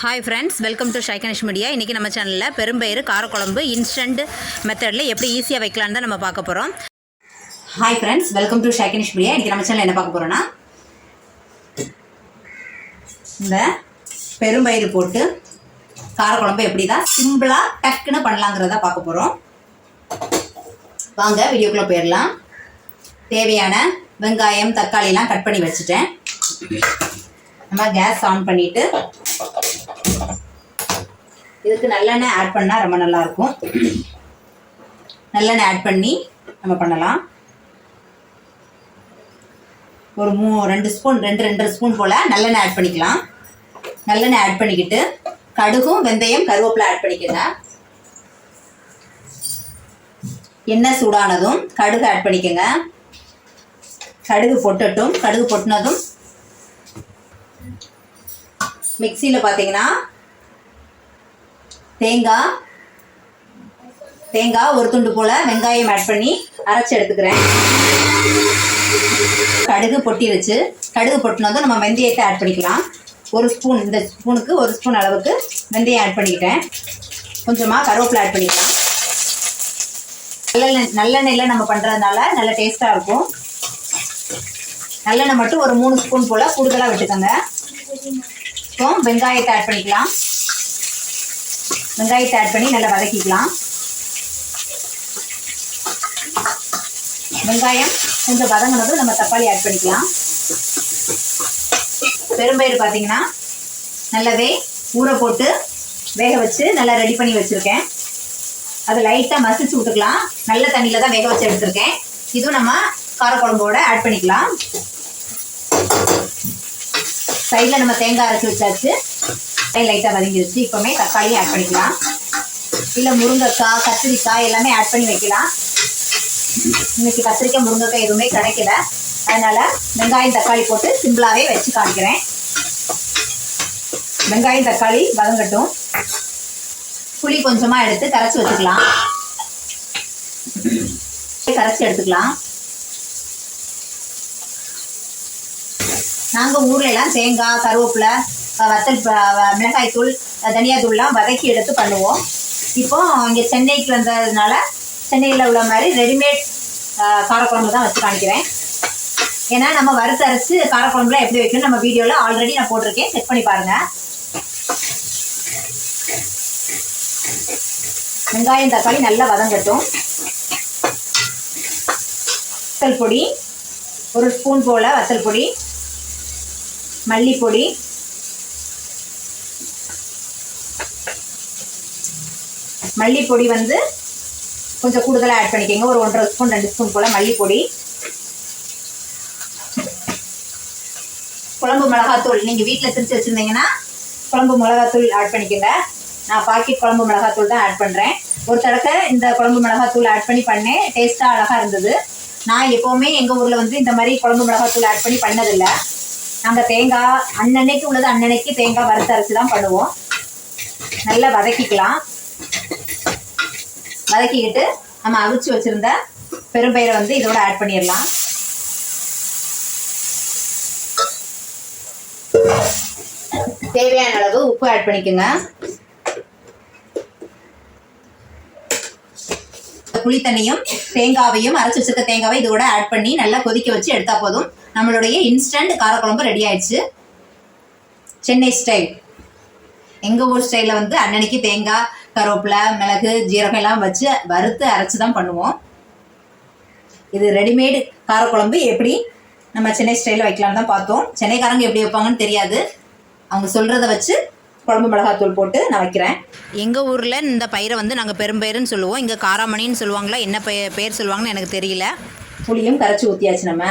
Hi friends welcome to Shaiganesh media இன்றைக்கி நம்ம சேனலில் பெரும்பயிறு காரக்குழம்பு இன்ஸ்டன்ட் மெத்தடில் எப்படி ஈஸியாக வைக்கலான்னு தான் நம்ம பார்க்க போகிறோம் hi friends welcome to Shaiganesh media இன்றைக்கி நம்ம சேனலில் என்ன பார்க்க போகிறோன்னா இந்த பெரும்பயிறு போட்டு காரக்குழம்பு எப்படி தான் சிம்பிளாக டக்குன்னு பண்ணலாங்கிறத பார்க்க போகிறோம் வாங்க வீடியோக்குள்ளே போயிடலாம் தேவையான வெங்காயம் தக்காளிலாம் கட் பண்ணி வச்சுட்டேன். நம்ம கேஸ் ஆன் பண்ணிவிட்டு இதுக்கு நல்லெண்ணெய் ஆட் பண்ணால் ரொம்ப நல்லாயிருக்கும். நல்லெண்ணெய் ஆட் பண்ணி நம்ம பண்ணலாம். ஒரு மூ ரெண்டு ஸ்பூன் ரெண்டு ரெண்டரை ஸ்பூன் போல் நல்லெண்ணெய் ஆட் பண்ணிக்கலாம். நல்லெண்ணெய் ஆட் பண்ணிக்கிட்டு கடுகும் வெந்தயம் கருவேப்பிலை ஆட் பண்ணிக்கோங்க. எண்ணெய் சூடானதும் கடுகு ஆட் பண்ணிக்கோங்க. கடுகு பொட்டட்டும் கடுகு பொட்டினதும் மிக்சியில் பார்த்தீங்கன்னா தேங்காய். தேங்காய் ஒரு துண்டு போல் வெங்காயம் ஆட் பண்ணி அரைச்சி எடுத்துக்கிறேன். கடுகு பொட்டிருச்சு கடுகு பொட்டினதும் நம்ம வெந்தயத்தை ஆட் பண்ணிக்கலாம். ஒரு ஸ்பூன் இந்த ஸ்பூனுக்கு ஒரு ஸ்பூன் அளவுக்கு வெந்தயம் ஆட் பண்ணிக்கிட்டேன். கொஞ்சமாக கருவேப்பிலை ஆட் பண்ணிக்கலாம். நல்லெண்ணெய் நல்லெண்ணெயில் நம்ம பண்ணுறதுனால நல்ல டேஸ்ட்டாக இருக்கும். நல்லெண்ணெய் மட்டும் ஒரு மூணு ஸ்பூன் போல் கூடுதலாக விட்டுக்கோங்க. இப்போ வெங்காயத்தை ஆட் பண்ணிக்கலாம். வெங்காயத்தை ஆட் பண்ணி நல்லா வதக்கிக்கலாம். வெங்காயம் கொஞ்சம் வதங்கினதும் நம்ம தக்காளி ஆட் பண்ணிக்கலாம். பெரும்பயிர் பார்த்தீங்கன்னா நல்லாவே ஊற போட்டு வேக வச்சு நல்லா ரெடி பண்ணி வச்சுருக்கேன். அதை லைட்டாக மசிச்சு விட்டுக்கலாம். நல்ல தண்ணியில் தான் வேக வச்சு எடுத்திருக்கேன். இதுவும் நம்ம காரக்குழம்போட ஆட் பண்ணிக்கலாம். சைடில் நம்ம தேங்காய் அரைச்சி வச்சாச்சு. லைட்டாக வதங்கிடுச்சு இப்போமே தக்காளியும் ஆட் பண்ணிக்கலாம். இல்லை முருங்கைக்காய் கத்திரிக்காய் எல்லாமே ஆட் பண்ணி வைக்கலாம். இன்னைக்கு கத்திரிக்காய் முருங்கைக்காய் எதுவுமே கிடைக்கல. அதனால வெங்காயம் தக்காளி போட்டு சிம்பிளாகவே வச்சு காமிக்கிறேன். வெங்காயம் தக்காளி வதங்கட்டும். புளி கொஞ்சமாக எடுத்து கரைச்சி வச்சுக்கலாம். கரைச்சி எடுத்துக்கலாம். நாங்கள் ஊர்ல எல்லாம் தேங்காய் கருவேப்பிலை வத்தல் மிளகாய் தூள் மிளகாய்த்தூள் தனியாத்தூள்லாம் வதக்கி எடுத்து பண்ணுவோம். இப்போ இங்கே சென்னைக்கு வந்ததுனால சென்னையில் உள்ள மாதிரி ரெடிமேட் காரக்குழம்பு தான் வச்சு காமிக்கிறேன். ஏன்னா நம்ம வறுத்து அரைச்சி காரக்குழம்புலாம் எப்படி வைக்கணும் நம்ம வீடியோவில் ஆல்ரெடி நான் போட்டிருக்கேன். செக் பண்ணி பாருங்கள் வெங்காயம் தக்காளி நல்லா வதங்கட்டும். வத்தல் பொடி ஒரு ஸ்பூன் போல் வத்தல் பொடி மல்லிப்பொடி மல்லிப்பொடி வந்து கொஞ்சம் கூடுதலாக ஆட் பண்ணிக்கோங்க. ஒரு ஒன்றரை ஸ்பூன் ரெண்டு ஸ்பூன் போல் மல்லிப்பொடி. குழம்பு மிளகாத்தூள். நீங்கள் வீட்டில் திரிச்சு வச்சுருந்தீங்கன்னா குழம்பு மிளகாத்தூள் ஆட் பண்ணிக்கோங்க. நான் பாக்கெட் குழம்பு மிளகாத்தூள் தான் ஆட் பண்ணுறேன் ஒரு தடவை இந்த குழம்பு மிளகாத்தூள் ஆட் பண்ணி பண்ணேன். டேஸ்ட்டாக அழகாக இருந்தது. நான் எப்போவுமே எங்கள் ஊரில் வந்து இந்த மாதிரி குழம்பு மிளகாத்தூள் ஆட் பண்ணி பண்ணதில்லை. நாங்கள் தேங்காய் அன்னன்னைக்கு உள்ளது அன்னன்னைக்கு தேங்காய் வறுத்து அரைச்சி தான் பண்ணுவோம். நல்லா வதக்கிக்கலாம். வதக்கிக்கிட்டு நம்ம அவிச்சு வச்சுருந்த பெரும்பயிரை வந்து இதோட ஆட் பண்ணிடலாம். தேவையான அளவு உப்பு ஆட் பண்ணிக்கோங்க. புளி தண்ணியும் தேங்காவையும் அரைச்சி வச்சிருக்க தேங்காவை இதோட ஆட் பண்ணி நல்லா கொதிக்க வச்சு எடுத்தா போதும். நம்மளுடைய இன்ஸ்டன்ட் காரக்குழம்பு ரெடி ஆயிடுச்சு. சென்னை ஸ்டைல் எங்கள் ஊர் ஸ்டைலில் வந்து அன்னன்னைக்கு தேங்காய் கருவேப்பிலை மிளகு ஜீரகம் எல்லாம் வச்சு வறுத்து அரைச்சி தான் பண்ணுவோம். இது ரெடிமேடு காரக்குழம்பு. எப்படி? நம்ம சென்னை ஸ்டைலில் வைக்கலாம்னு தான் பார்த்தோம். சென்னைக்காரங்க எப்படி வைப்பாங்கன்னு தெரியாது. அவங்க சொல்கிறத வச்சு குழம்பு மிளகாத்தூள் போட்டு நான் வைக்கிறேன். எங்கள் ஊரில் இந்த பயிரை வந்து நாங்கள் பெரும்பயிறுன்னு சொல்லுவோம். இங்கே காராமணின்னு சொல்லுவாங்களா? என்ன பெயர் பேர் சொல்லுவாங்கன்னு எனக்கு தெரியல. புளியும் கரைச்சி ஊற்றியாச்சு நம்ம.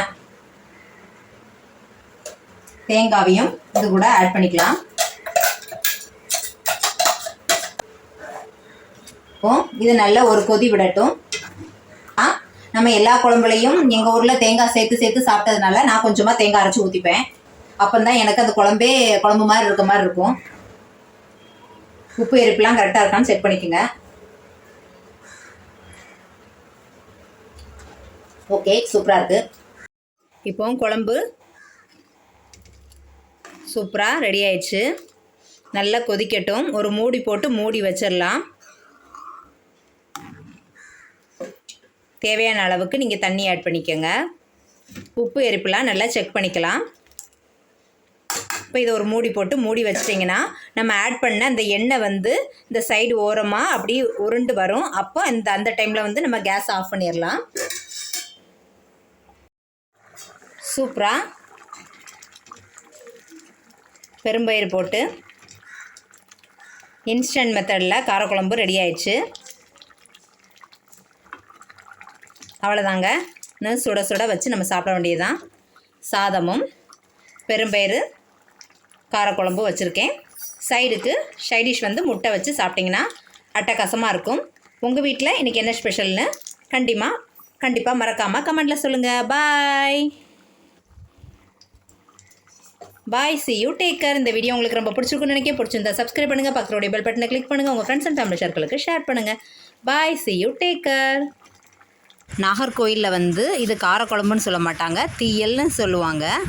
தேங்காவையும் இது கூட ஆட் பண்ணிக்கலாம். இது நல்ல ஒரு கொதி விடட்டும். ஆ நம்ம எல்லா குழம்புலையும் எங்கள் ஊரில் தேங்காய் சேர்த்து சேர்த்து சாப்பிட்டதுனால நான் கொஞ்சமாக தேங்காய் அரைச்சி ஊற்றிப்பேன் அப்போ தான் எனக்கு அந்த குழம்பே குழம்பு மாதிரி இருக்க மாதிரி இருக்கும். உப்பு எரிப்புலாம் கரெக்டாக இருக்கான்னு செக் பண்ணிக்கோங்க. ஓகே சூப்பராக இருக்குது இப்போ குழம்பு சூப்பராக ரெடி ஆயிடுச்சு. நல்லா கொதிக்கட்டும். ஒரு மூடி போட்டு மூடி வச்சிடலாம். தேவையான அளவுக்கு நீங்கள் தண்ணி ஆட் பண்ணிக்கோங்க. உப்பு எரிப்புலாம் நல்லா செக் பண்ணிக்கலாம். இப்போ இதை ஒரு மூடி போட்டு மூடி வச்சிட்டிங்கன்னா நம்ம ஆட் பண்ண அந்த எண்ணெய் வந்து இந்த சைடு ஓரமாக அப்படி உருண்டு வரும். அப்போ இந்த அந்த டைமில் வந்து நம்ம கேஸ் ஆஃப் பண்ணிடலாம் சூப்பராக பெரும்பயிறு போட்டு இன்ஸ்டன்ட் மெத்தடில் காரக்குழம்பு ரெடி ஆயிடுச்சு. அவ்வளோதாங்க இன்னும் சுட சுட வச்சு நம்ம சாப்பிட வேண்டியதுதான். சாதமும் பெரும்பயிறு காரக்குழம்பும் வச்சுருக்கேன். சைடுக்கு சைடிஷ் வந்து முட்டை வச்சு சாப்பிட்டிங்கன்னா அட்டகாசமாக இருக்கும். உங்கள் வீட்டில் இன்றைக்கி என்ன ஸ்பெஷல்னு கண்டிப்பாக கண்டிப்பாக மறக்காமல் கமெண்டில் சொல்லுங்கள் bye bye see you take care இந்த வீடியோ உங்களுக்கு ரொம்ப பிடிச்சிருக்குன்னு நினைக்க பிடிச்சிருந்தா சப்ஸ்கிரைப் பண்ணுங்கள் பக்கத்துடைய பெல் பட்டனை கிளிக் பண்ணுங்கள் உங்கள் ஃப்ரெண்ட்ஸ் அண்ட் ஃபேமிலி சர்க்கிளுக்கு ஷேர் பண்ணுங்கள் bye see you take care நாகர்கோயிலில் வந்து இது காரக்குழம்புன்னு சொல்ல மாட்டாங்க. தீயல்னு சொல்லுவாங்க.